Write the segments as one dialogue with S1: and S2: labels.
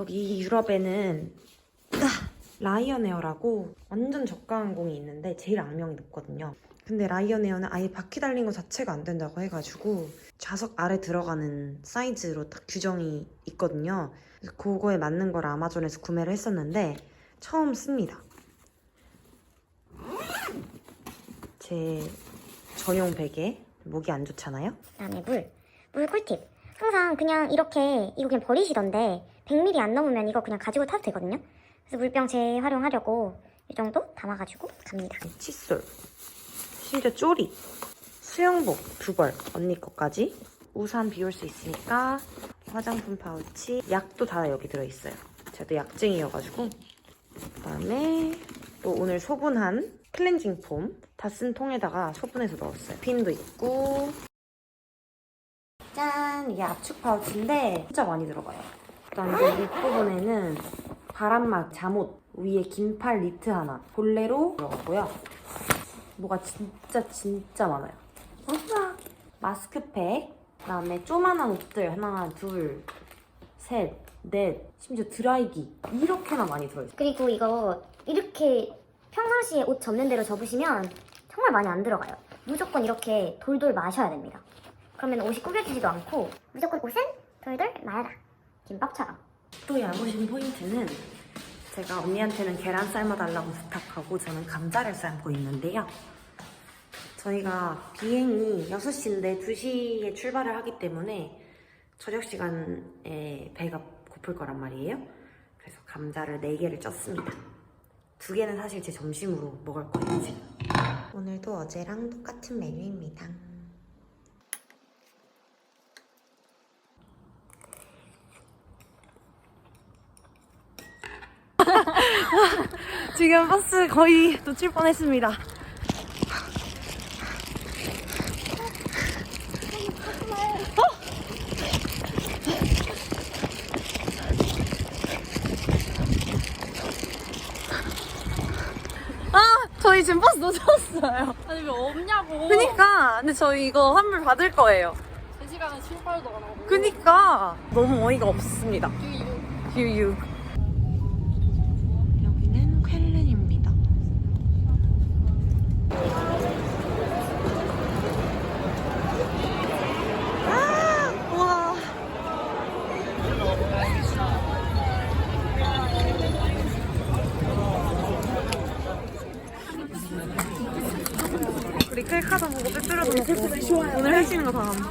S1: 여기 유럽에는 아, 라이언에어라고 완전 저가 항공이 있는데 제일 악명이 높거든요. 근데 라이언에어는 아예 바퀴 달린 거 자체가 안 된다고 해가지고 좌석 아래 들어가는 사이즈로 딱 규정이 있거든요. 그거에 맞는 걸 아마존에서 구매를 했었는데 처음 씁니다. 제 전용 베개 목이 안 좋잖아요.
S2: 그다음에 물. 물 꿀팁. 항상 그냥 이렇게 이거 그냥 버리시던데 100ml 안 넘으면 이거 그냥 가지고 타도 되거든요. 그래서 물병 재활용하려고 이 정도 담아가지고 갑니다.
S1: 칫솔, 심지어 쪼리, 수영복 두 벌, 언니 거까지. 우산 비올 수 있으니까 화장품 파우치, 약도 다 여기 들어있어요. 저도 약쟁이여가지고. 그다음에 또 오늘 소분한 클렌징 폼 다 쓴 통에다가 소분해서 넣었어요. 핀도 있고. 짠! 이게 압축 파우치인데 진짜 많이 들어가요. 그다음에 이제 윗부분에는 바람막 잠옷 위에 긴팔 니트 하나 볼레로 들어가고요. 뭐가 진짜 진짜 많아요. 우와! 마스크팩 그다음에 조만한 옷들 하나 둘 셋, 넷, 심지어 드라이기 이렇게나 많이 들어있어요.
S2: 그리고 이거 이렇게 평상시에 옷 접는 대로 접으시면 정말 많이 안 들어가요. 무조건 이렇게 돌돌 마셔야 됩니다. 그러면 옷이 구겨지지도 않고 무조건 옷은 돌돌 말아라. 김밥처럼.
S1: 또 야무진 포인트는 제가 언니한테는 계란 삶아달라고 부탁하고 저는 감자를 삶고 있는데요. 저희가 비행이 6시인데 2시에 출발을 하기 때문에 저녁 시간에 배가 고플 거란 말이에요. 그래서 감자를 4개를 쪘습니다. 두 개는 사실 제 점심으로 먹을 거예요, 지금. 오늘도 어제랑 똑같은 메뉴입니다. 지금 버스 거의 놓칠 뻔했습니다. 아, 저희 지금 버스 놓쳤어요.
S3: 아니 왜 없냐고.
S1: 그니까, 근데 저희 이거 환불 받을 거예요.
S3: 3시간에 출발도 안 하고.
S1: 그니까 너무 어이가 없습니다.
S3: 유유.
S1: 유유. 여기는 쾰른입니다. 아, 와. 우리 클카도 보고 빼빼로도 먹고 오늘 할 수 있는 거다 하면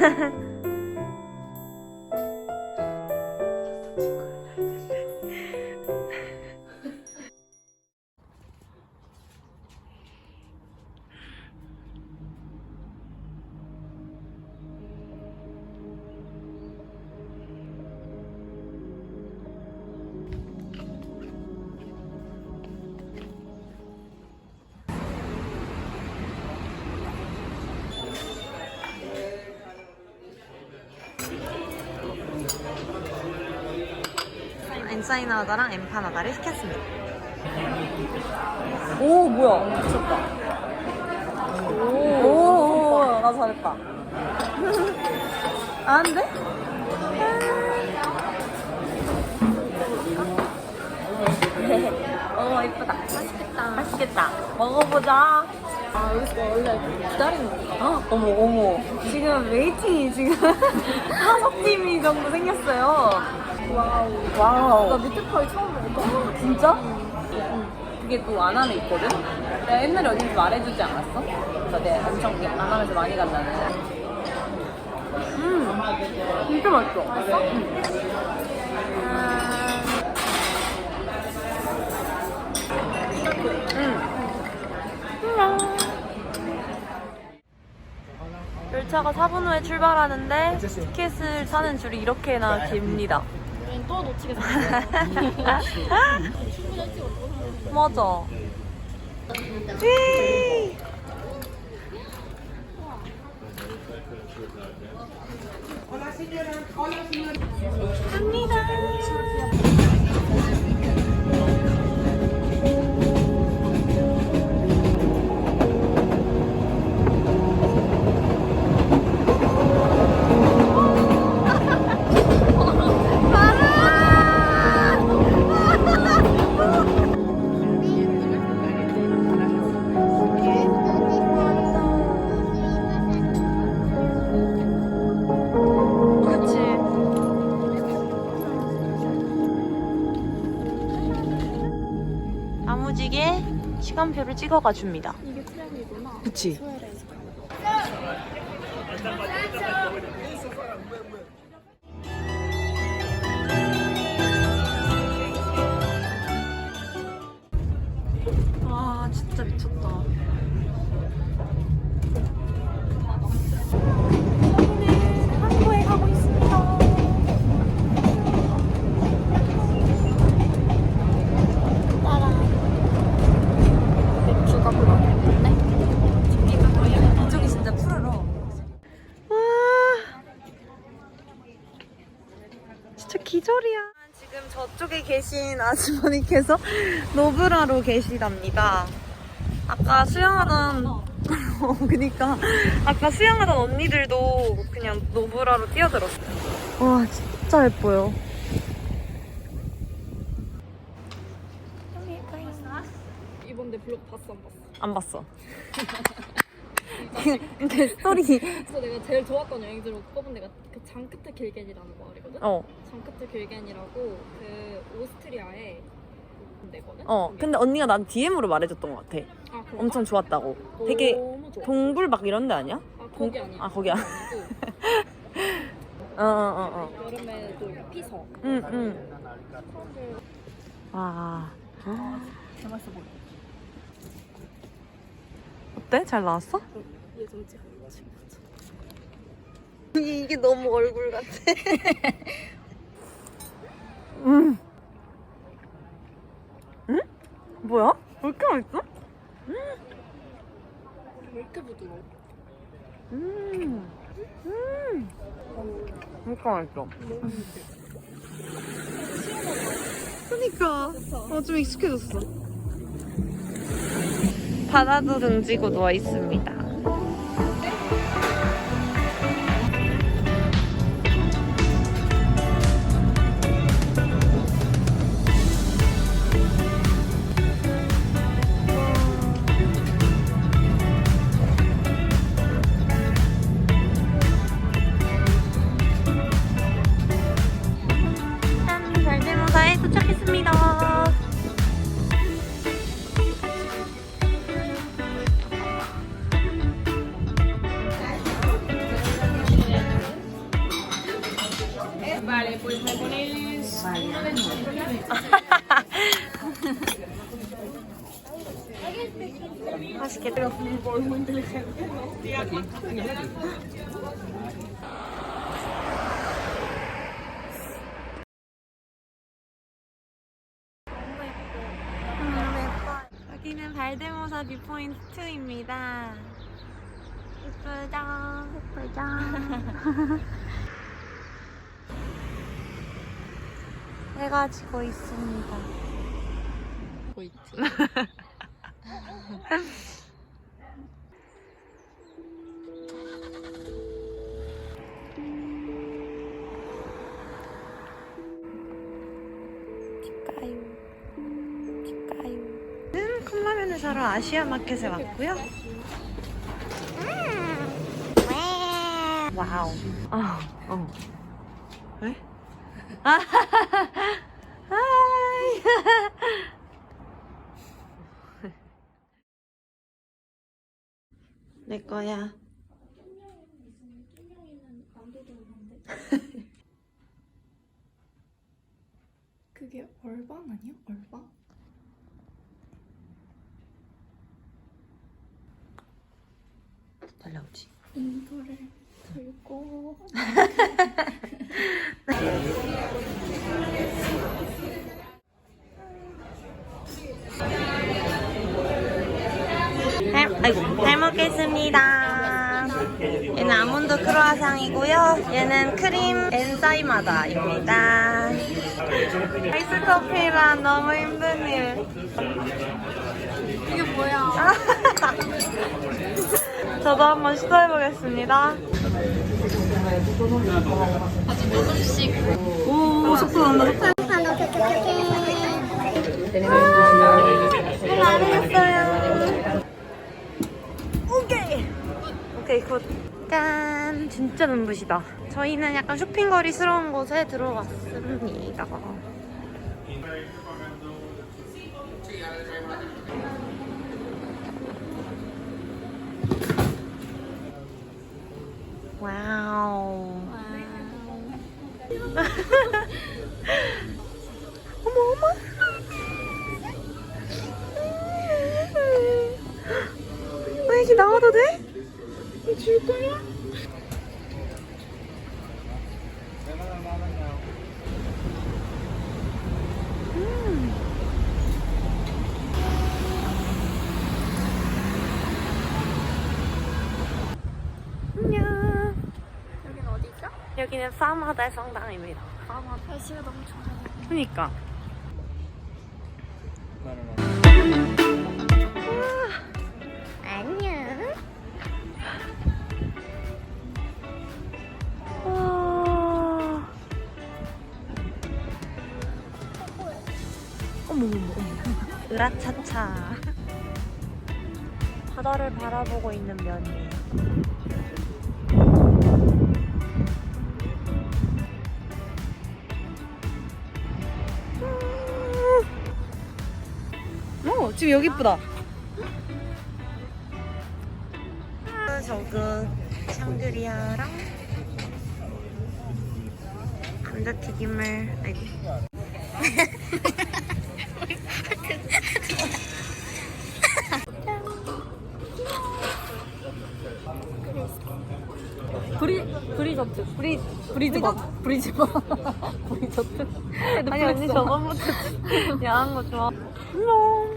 S1: 哈 哈 엔사이나다랑 엠파나다를 시켰습니다. 오 뭐야 미쳤다. 오나 잘했다. 안 돼? 어 이쁘다. 맛있겠다. 맛있겠다. 먹어보자.
S3: 아 여기서 원래 기다리는 건가?
S1: 어? 어머 어머 지금 웨이팅이 지금 다섯 팀이 정도 생겼어요
S3: 와우. 나
S1: 와우
S3: 밑에 파이 처음 먹어봐.
S1: 진짜? 그게 또 안안에 있거든? 내가 옛날에 어딘지 말해주지 않았어? 그래서 내가 엄청 안안에서 많이 간다는 음 진짜 맛있어 맛있어? 열차가 4분 후에 출발하는데 티켓을 사는 줄이 이렇게나 깁니다.
S3: 우린 또 놓치게 생겼어요.
S1: 맞아. 그치. 찍어가 줍니다.
S3: 이게 트램이구나.
S1: 그치. 계신 아주머니께서 노브라로 계시답니다. 아까 수영하던, 어, 그니까. 아까 수영하던 언니들도 그냥 노브라로 뛰어들었어요. 와, 진짜 예뻐요.
S3: 이번에 블ог 봤어 안 봤어?
S1: 안 봤어. 근데 스토리,
S3: 그래서 내가 제일 좋았던 여행지로 꼽은 데가 그 장크트 길겐이라는 마을이거든.
S1: 어,
S3: 장크트 길겐이라고 그 오스트리아에 데거든.
S1: 어. 근데 언니가 난 DM으로 말해줬던 것 같아.
S3: 아, 그런가?
S1: 엄청 좋았다고. 되게
S3: 너무 좋아.
S1: 동굴 막 이런 데 아니야?
S3: 아 거기
S1: 동-
S3: 아니야.
S1: 아, 거기 아니고. 어, 어, 어, 어.
S3: 여름에 또 피서.
S1: 응, 응. 와.
S3: 개맛있어 보여.
S1: 어때? 잘 나왔어?
S3: 지금.
S1: 이게, 너무 얼굴 같아. 음. 응? 뭐야? 왜 이렇게 맛있어?
S3: 왜 이렇게 부드러워?
S1: 음. 음. 진짜 맛있어. 그니까. 어, 좀 익숙해졌어. 바다도 등지고 누워 있습니다. 맛있겠다. 여기는 발데모사 뷰포인트 2입니다. 예쁘죠? 예쁘죠? 해가 지고 있습니다.
S3: 보이지?
S1: 가요. 는 컵라면을 사러 아시아 마켓에 왔고요. 와우. 아, 어. 왜? 내 거야.
S3: 그게 얼방 아니야? 얼방?
S1: 잘 나오지?
S3: 인도를 그리고
S1: 잘, 아이고, 잘 먹겠습니다. 얘는 아몬드 크로아상이고요. 얘는 크림 엔사이마다입니다. 아이스 커피만 너무 힘든 일.
S3: 이게 뭐야?
S1: 저도 한번 시도해보겠습니다.
S3: 아주 조금씩
S1: 오, 속도 난다, 속도
S2: 아, 오케이, 오케이, 오케이.
S1: 안 되겠어요. 오케이. 오케이, 굿. 짠. 진짜 눈부시다. 저희는 약간 쇼핑거리스러운 곳에 들어왔습니다. 와우. 어머, 어머. 왜 이렇게 나와도 돼? 줄 거야? 안녕.
S3: 여기는 어디죠?
S1: 여기는 파마달 성당입니다.
S3: 아마 날씨가 너무 좋아요.
S1: 그니까. 어머, 어머, 어머. 으라차차. 바다를 바라보고 있는 면이에요. 어, 지금 여기 이쁘다. 저그 샹그리아랑 감자튀김을 아이 고
S3: 브리 브리저트 브리 브리즈번 브리즈번 브리저트.
S1: 아니 언니 저번부터 야한 거 좋아 안녕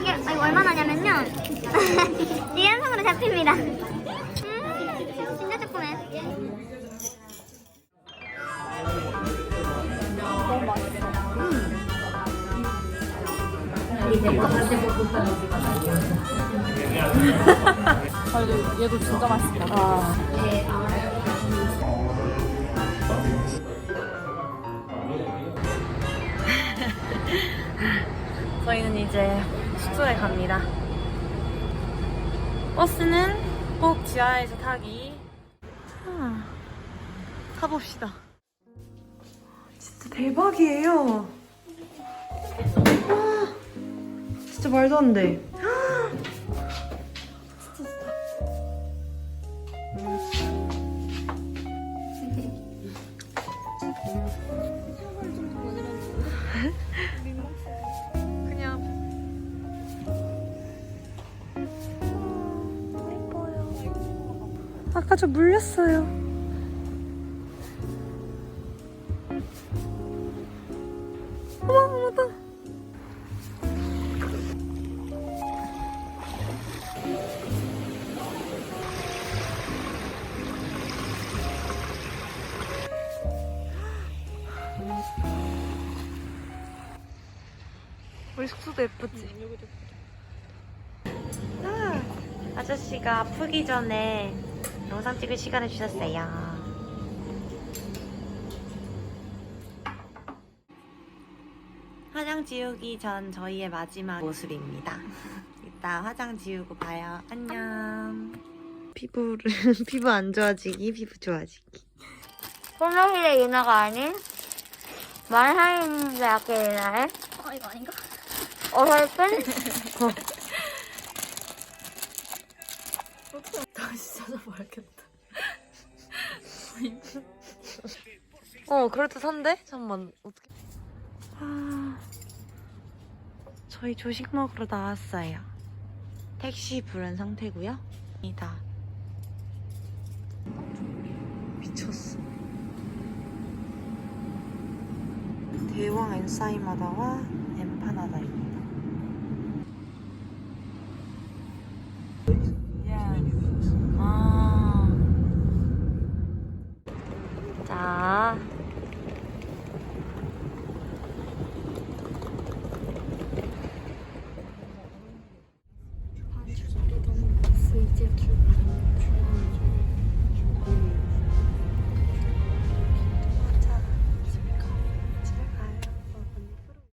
S2: 이게 아니, 얼마나 냐면요. 이연속으로 잡힙니다. 음, 진짜 조그매.
S3: 아, 얘도, 얘도 진짜 맛있다.
S1: 저희는 이제 숙소에 갑니다. 버스는 꼭 지하에서 타기. 아, 타봅시다. 진짜 대박이에요 진짜 말도 안돼 그냥 예뻐요. 아까 저 물렸어요. 숙소도 예쁘지? 아, 아저씨가 아프기 전에 영상 찍을 시간을 주셨어요. 화장 지우기 전 저희의 마지막 모습입니다. 이따 화장 지우고 봐요. 안녕. 피부를 피부 안 좋아지기, 피부 좋아지기.
S2: 소나힐의 유나가 아닌 말하인 대학의 유나의
S3: 아, 이거 아닌가?
S2: 어설픈
S3: 다시 찾아봐야겠다.
S1: 어, 산대? 잠깐만, 어떻게. 아. 저희 조식 먹으러 나왔어요. 택시 부른 상태고요. 이다. 미쳤어. 대왕 엔사이마다와 엠파나다 입니